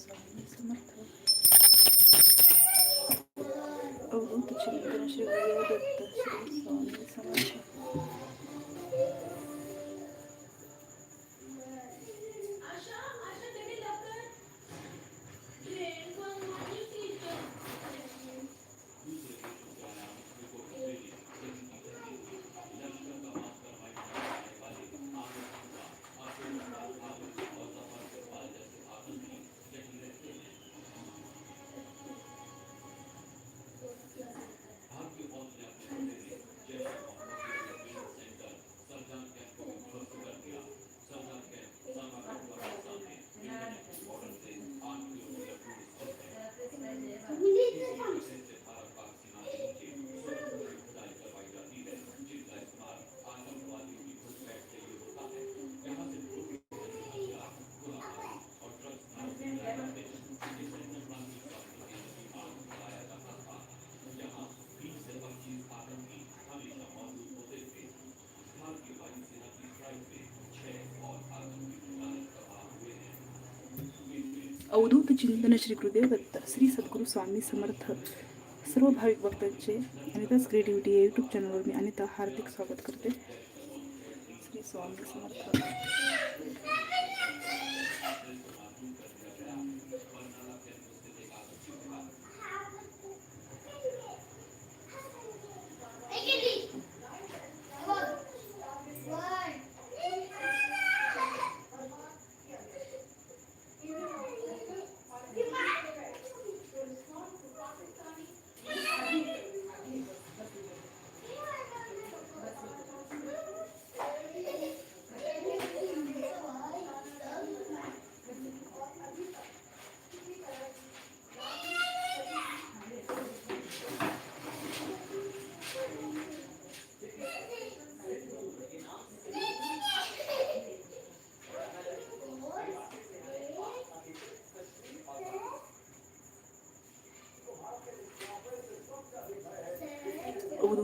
什么什么的。अवधूत चिंतन श्री गुरुदेव दत्त श्री सद्गुरू स्वामी समर्थ. सर्व भाविक भक्तांचे अनिताच क्रिएटिव्हिटी या यूट्यूब चॅनलवर मी अनिता हार्दिक स्वागत करते. श्री स्वामी समर्थ.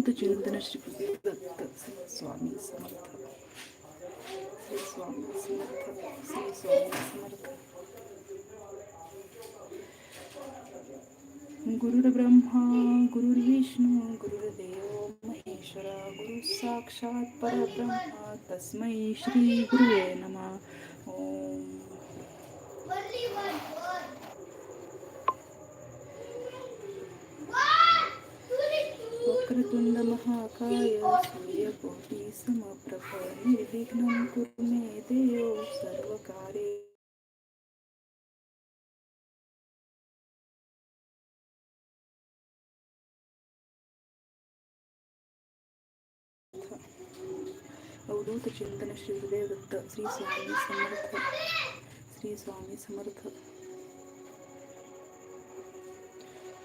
అవధూత చింతన శ్రీ దత్త శ్రీ స్వామి సమర్థ శ్రీ స్వామి సమర్థ శ్రీ స్వామి సమర్థ गुरुर्ब्रह्मा गुरुर्विष्णू गुरुर्देव महेश्वरा गुरु साक्षात परब्रह्मा तस्मै श्री गुरुवे नमः ओम తుండ మహాకాయ సూర్యకోటి సమప్రభ నిర్విఘ్నం కురు మే దేయో సర్వకారే अवधूत चिंतन श्री हृदय दत्त श्री स्वामी समर्थ। श्री स्वामी समर्थ।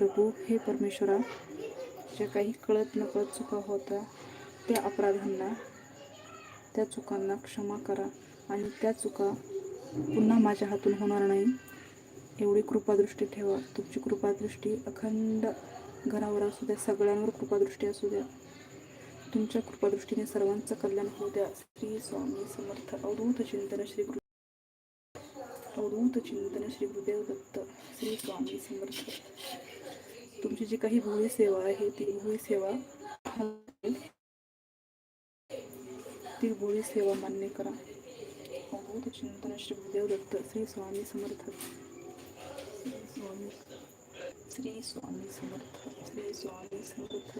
प्रभू हे परमेश्वरा ज्या काही कळत नकळत चुका होत्या त्या अपराधांना त्या चुकांना क्षमा करा आणि त्या चुका पुन्हा माझ्या हातून होणार नाही. एवढी कृपादृष्टी ठेवा. तुमची कृपादृष्टी अखंड घरावर असू द्या सगळ्यांवर कृपादृष्टी असू द्या. तुमच्या कृपादृष्टीने सर्वांचं कल्याण होऊ द्या. श्री स्वामी समर्थ. अवधूत चिंतन श्री अवधूत श्री गुरुदेव दत्त, श्री स्वामी समर्थ. तुमची जी काही भोळी सेवा आहे, ती भोळी सेवा ती भोळी सेवा मान्य करा. अवधूत चिंतन श्री गुरुदेव दत्त, श्री स्वामी समर्थ. श्री स्वामी श्री स्वामी समर्थ. श्री स्वामी समर्थ.